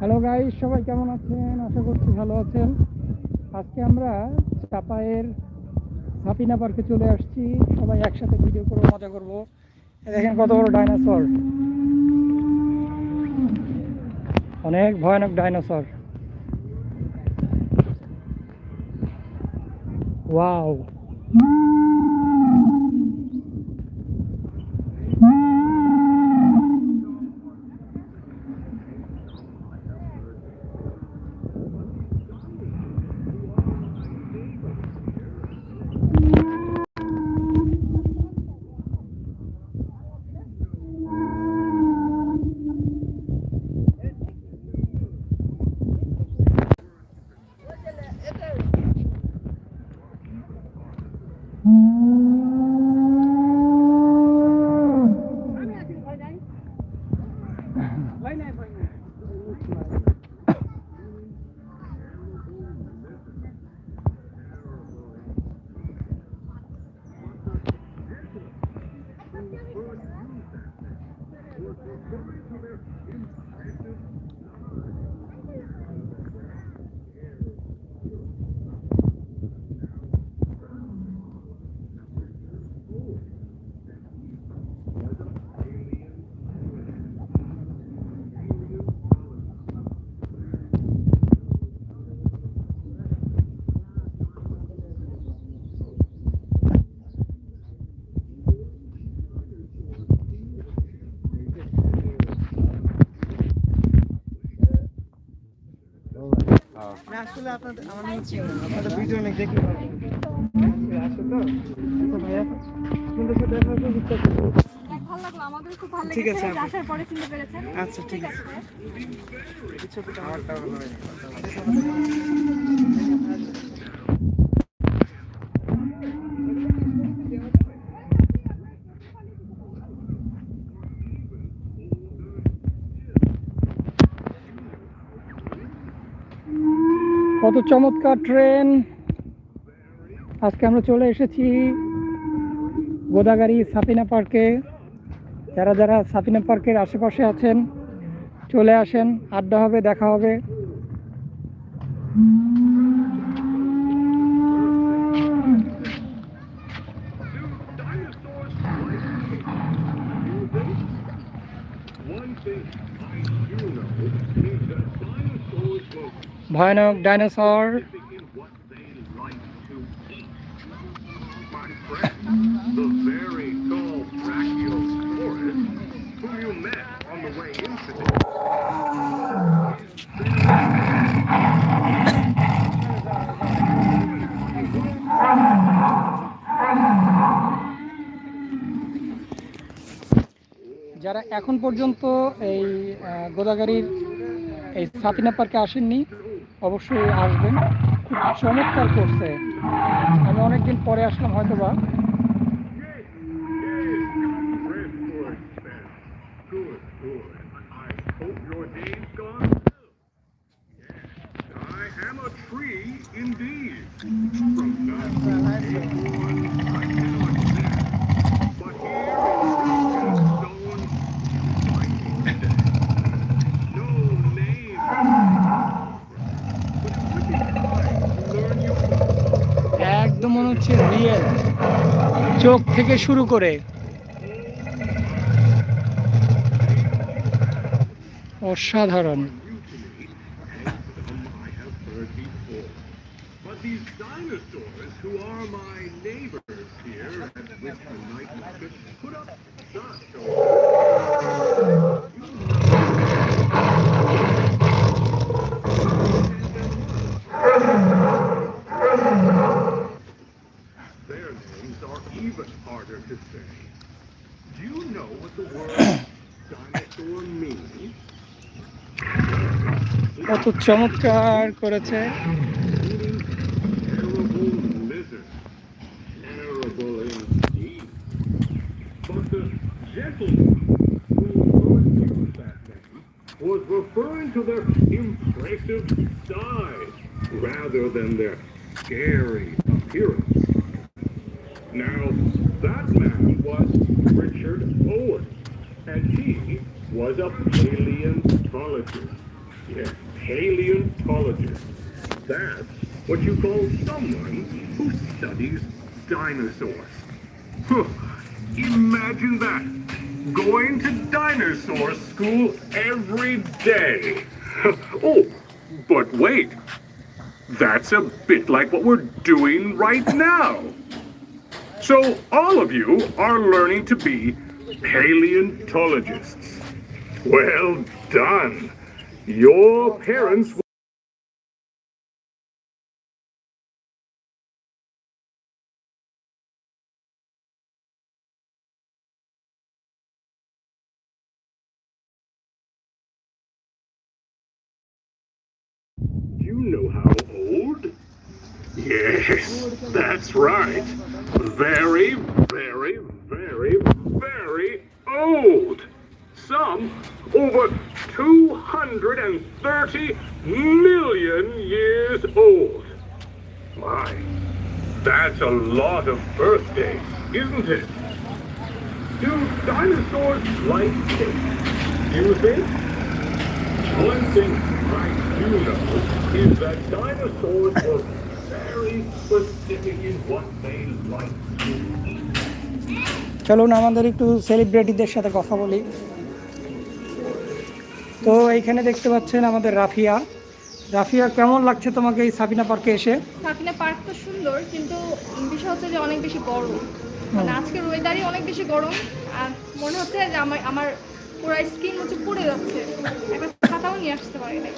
Hello guys সবাই কেমন আছেন? আশা করছি ভালো আছেন। আজকে আমরা চাপায়ের সাপিনা পার্কে চলে আসছি। সবাই একসাথে ভিডিও করব, মজা করব। দেখেন কত বড় ডাইনোসর। অনেক ভয়ানক ডাইনোসর। ওয়াও। না আসলে আপনাদের আমার আপনাদের ভিডিও অনেক দেখি তো আচ্ছা ঠিক আছে, আপু। আসার পরে চিনতে পেরেছেন। আচ্ছা ঠিক আছে। ছবিটা কত চমৎকার ট্রেন। আজকে আমরা চলে এসেছি গোদাগাড়ি সাপিনা পার্কে। যারা যারা সাপিনা পার্কের আশেপাশে আছেন, চলে আসেন, আড্ডা হবে, দেখা হবে ভয়ানক dinosaur The very tall Brachiosaurus, whom you met on the way into dinosaur. যারা এখন পর্যন্ত এই গোদাগাড়ির এই সাপিনা পার্কে আসেননি অবশ্যই আসবেন। খুব চমৎকার করছে। আমি অনেকদিন পরে আসলাম হয়তো বা Redwood fan. চোখ থেকে শুরু করে অসাধারণ. But these dinosaurs, who are my neighbors used that name was referring to their impressive size rather than their scary appearance. Now, that man was Richard Owen, and he was a paleontologist. Yes, paleontologist. That's what you call someone who studies dinosaurs. Huh, Imagine that. Going to dinosaur school every day. oh, but wait. That's a bit like what we're doing right now. So, all of you are learning to be paleontologists. Well done. Your parents. Do you know how old? Yes, that's right. Very, very, very, very old Some over 230 million years old. My, that's a lot of birthdays, isn't it? Do dinosaurs like cake? You think? One thing I do know is that dinosaurs were very specific in what they liked to eat. চলুন আমাদের একটু সেলিব্রিটিদের সাথে কথা বলি তো এইখানে দেখতে পাচ্ছেন আমাদের রাফিয়া। রাফিয়া কেমন লাগছে তোমাকে এই সাবিনা পার্কে এসে? সাকিনা পার্ক তো সুন্দর কিন্তু বিষয় হচ্ছে যে অনেক বেশি গরম। মানে আজকের ওয়েদারই অনেক বেশি গরম আর মনে হচ্ছে যে আমার আমার পুরো স্কিন হচ্ছে পুড়ে যাচ্ছে। একটা ছাতাও নিয়ে আসতে পারি নাই।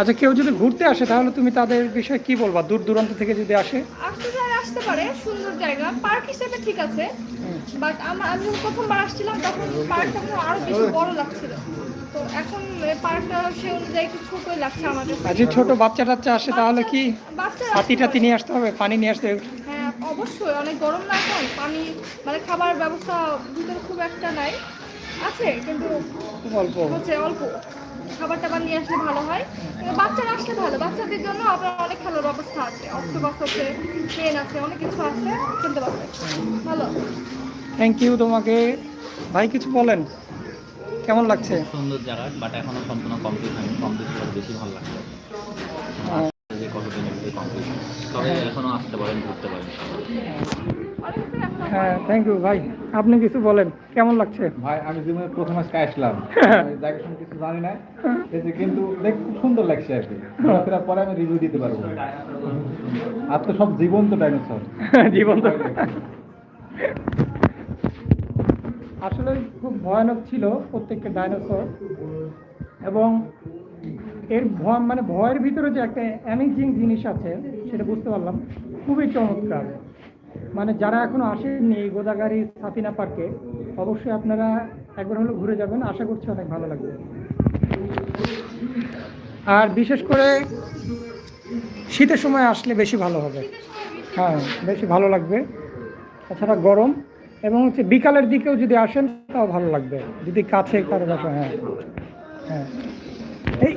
আচ্ছা কেউ যদি ঘুরতে আসে তাহলে তুমি তাদের বিষয়ে কি বলবা? দূর দূরান্ত থেকে যদি আসে? আসতে চাই আসতে পারে সুন্দর জায়গা। পার্ক হিসেবে ঠিক আছে বাট আমার আমি প্রথমবার আসছিলাম তখন পার্কটা আরও বেশি বড় লাগছিল। তো এখন পার্কটা সে অনুযায়ী একটু ছোটই লাগছে আমার কাছে। ছোট বাচ্চা টাচ্চা আসে তাহলে কি ছাতি টাতি নিয়ে আসতে হবে পানি নিয়ে আসতে হবে? হ্যাঁ অবশ্যই অনেক গরম না এখন পানি মানে খাবার ব্যবস্থা ভিতরে খুব একটা নাই। আছে কিন্তু অল্প। হচ্ছে অল্প। খাবার টাবার নিয়ে আসলে ভালো হয়। কিন্তু বাচ্চারা আসলে ভালো বাচ্চাদের জন্য আপনার অনেক খেলার ব্যবস্থা আছে। অক্টোপাস আছে ট্রেন আছে অনেক কিছু আছে খেলতে পারবে। ভালো। থ্যাংক ইউ তোমাকে। ভাই কিছু বলেন? কেমন লাগছে? সুন্দর জায়গা বাট এখনও সম্পূর্ণ কমপ্লিট হয়নি। কমপ্লিট করে বেশি ভালো লাগবে যে কতদিনের মধ্যে কমপ্লিট তবে এখনও আসতে পারেন ঘুরতে পারেন। হ্যাঁ থ্যাংক ইউ ভাই। আপনি কিছু বলেন কেমন লাগছে? ভাই আমি জীবনে প্রথম আজকে আসলাম আমি জায়গা সম্বন্ধে কিছু জানি না এসে কিন্তু দেখ খুব সুন্দর লাগছে আর কি। ঘোরাফেরার পরে আমি রিভিউ দিতে পারব। আর তো সব জীবন্ত ডাইনোসর জীবন তো আসলে খুব ভয়ানক ছিল প্রত্যেকটা ডাইনোসর এবং এর ভয় মানে ভয়ের ভিতরে যে একটা অ্যামেজিং জিনিস আছে, সেটা বুঝতে পারলাম। খুবই চমৎকার। মানে যারা এখনও আসেননি গোদাগাড়ি সাফিনা পার্কে, অবশ্যই আপনারা একবার হলেও ঘুরে যাবেন। আশা করছি অনেক ভালো লাগবে। আর বিশেষ করে শীতের সময় আসলে বেশি ভালো হবে। হ্যাঁ বেশি ভালো লাগবে। তাছাড়া গরম। এবং হচ্ছে বিকালের দিকেও যদি আসেন, তাও ভালো লাগবে। যদি কাছে কারও বাসা হ্যাঁ। হ্যাঁ। এই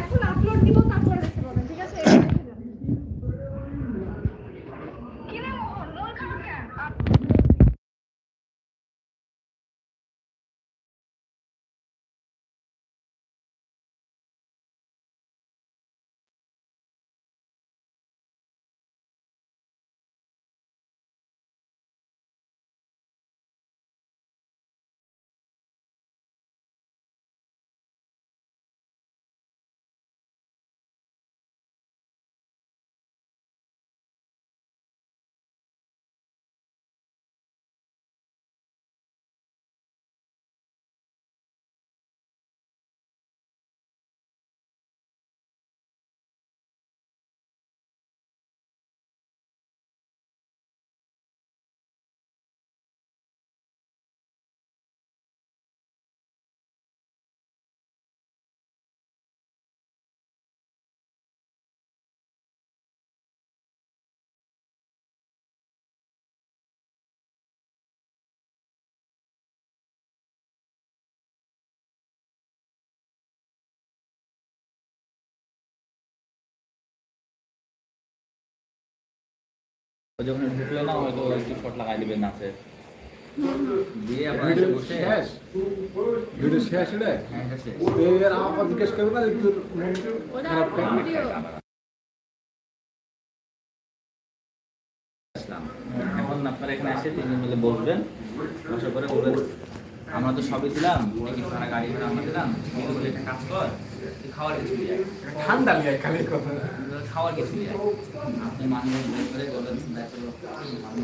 এখন আপলোড দিব যখন ঢুকলো না হয়তো একটু শট লাগাই দিবেন নাচে দিয়ে আবার বসে শেষ? ভিডিও শেষ রে? হ্যাঁ শেষ। এর আমার জিজ্ঞেস করবে না একটু খারাপ এখন আপনারা এখানে এসে তিনজন মিলে বসবেন। বলবেন আমরা তো সবই দিলাম গাড়ি ভাড়া আমরা দিলাম কাজ কর। খাওয়ার কিছু আয়। ঠান্ডা লাগে খালি কথা খাওয়ার কিছু আয়। আপনি মানুষ করে বললেন দেখো আমি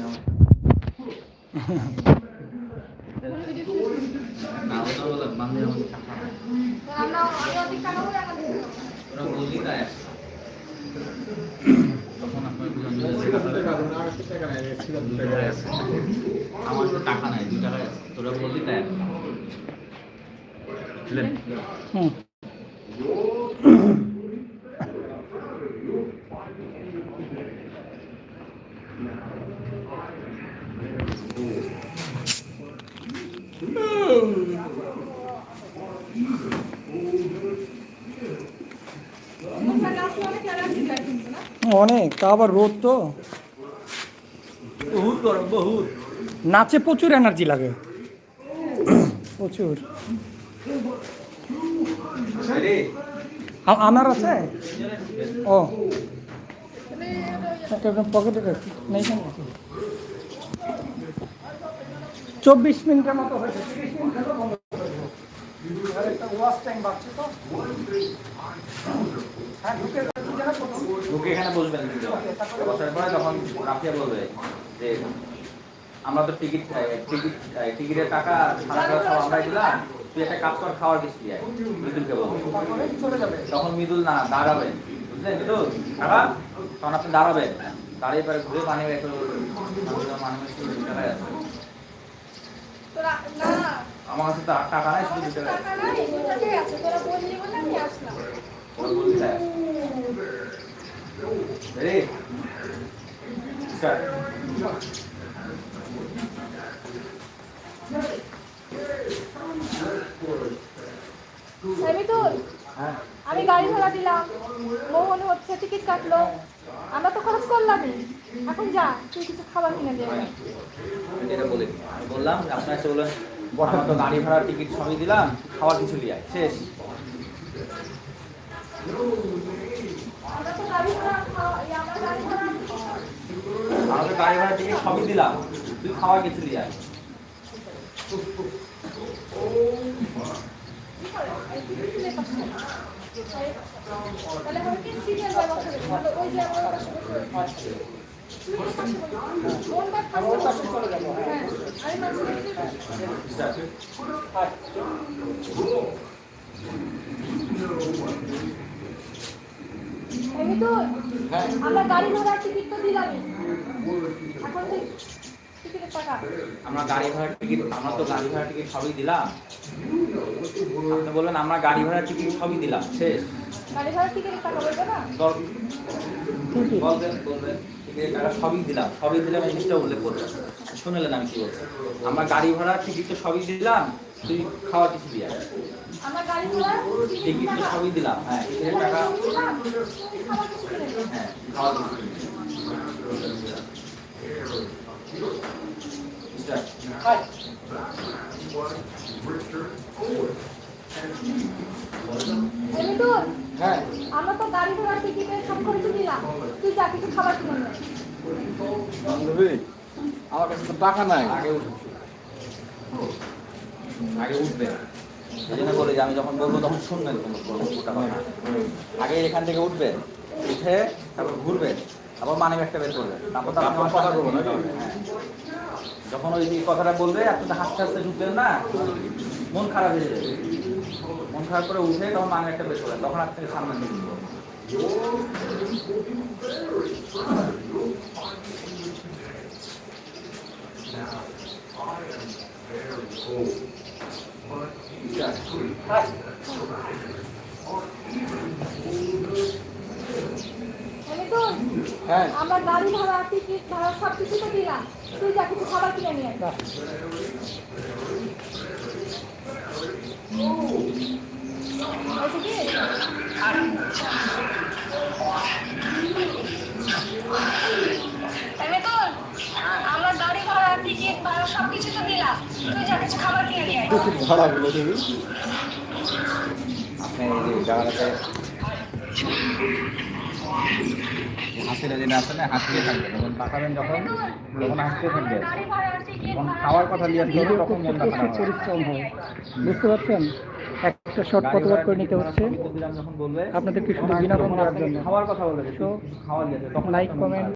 আমার তো টাকা নাই দু টাকা তোরা বললি তাই আসে। অনেক তা আবার রোদ তো। বহুত গরম বহুত। নাচে প্রচুর এনার্জি লাগে। প্রচুর। রে। আ- আনার আছে? ও। পকেটে নেই চব্বিশ মিনিটের মতো হয়েছে তিরিশ মিনিট বন্ধ হ্যাঁ ঢুকে এখানে বসবেন বসার পরে তখন বলবে যে আমরা তো টিকিট টিকিট টিকিটের টাকা সারা সব আমরাই দিলাম। তুই একটা কাজ কর, খাওয়ার দিয়ে আয়। মৃদুলকে বলবে তখন মৃদুল, না দাঁড়াবেন বুঝলেন, মৃদুল? কাকা তখন আপনি দাঁড়াবেন। দাঁড়িয়ে পরে ঘুরে পানি বের করে আমার কাছে তো টাকা নাই শুধু আমার দু কাছে টাকা টাকা নাই দু টাকাই আছে তোরা বললি বলে আমি তো হ্যাঁ আমি গাড়ি ভাড়া দিলাম। মোহন হচ্ছে টিকিট কাটলো। আমরা তো খরচ করলামই। এখন যা তুই কিছু খাবার কিনে দে। যেটা আমি বললাম আপনার এসে বললেন আমরা তো গাড়ি ভাড়া টিকিট সবই দিলাম খাওয়ার কিছু লিয়ে আয়। শেষ। আমরা তো গাড়ি ভাড়া টিকিট সবই দিলাম। তুই খাওয়ার কিছু লিয়ে আয়। আমার গাড়ি ভাড়া টিকিট তো টাকা আমরা গাড়ি টিকিট আমরা তো গাড়ি ভাড়া টিকিট সবই দিলাম। বললেন আমরা গাড়ি ভাড়া টিকিট সবই দিলাম। শেষ। গাড়ি ভাড়া টিকিটের টাকা বলবে না? বলবেন বলবেন। সবই দিলাম। সবই দিলাম এই জিনিসটা উল্লেখ করবেন শুনলেন আমি কি বলছি। আমরা গাড়ি ভাড়া টিকিট তো সবই দিলাম তুই কিছু দিয়ে টিকিট তো সবই দিলাম। হ্যাঁ টিকিটের টাকা। হ্যাঁ কিছু নেই। মিস্টার, এই মিঠুন, হ্যাঁ আমরা তো গাড়ি ঘোড়া টিকিটের সব খরচ দিলাম তুই যা কিছু খাবার কিনে নে বান্ধবী আমার কাছে তো টাকা নাই। আগে। আগে উঠবে এই জন্য বলি যে আমি যখন বলব তখন শুনবেন গোটা কথা আগে এখান থেকে উঠবেন উঠে তারপর ঘুরবেন আবার মানি ব্যাগটা বের করবেন তারপর তারপর আমার কথা বলব না হ্যাঁ। যখন ওই কথাটা বলবে আপনি তো হাসতে হাসতে ঢুকবেন না মন খারাপ হয়ে যাবে। মন খারাপ করে উঠে তখন মানি ব্যাগটা বের করবেন তখন আপনাকে সামনে নিয়ে যাব এই মিঠুন, হ্যাঁ আমরা গাড়ি ভাড়া টিকিট ভাড়া সব কিছু তো দিলাম তুই যা কিছু খাবার কিনে নিয়ে আয়। হয়েছে কি? এই মিঠুন, আমরা গাড়ি ভাড়া টিকিট ভাড়া সব কিছু তো দিলাম তুই যা কিছু খাবার কিনে নিয়ে আয়। ভাড়া আপনি এই যে জায়গাটাতে হাসিটা যেটা আছে না হাসিয়ে থাকবেন যখন তাকাবেন যখন টিকিট যখন খাওয়ার কথা নিয়ে তখন মনটা পরিশ্রম হয় বুঝতে পারছেন? একটা শর্ট কতবার করে নিতে হচ্ছে আপনাদেরকে শুধু বিনা দেওয়ার জন্য। খাওয়ার কথা বলে তো তখন লাইক কমেন্ট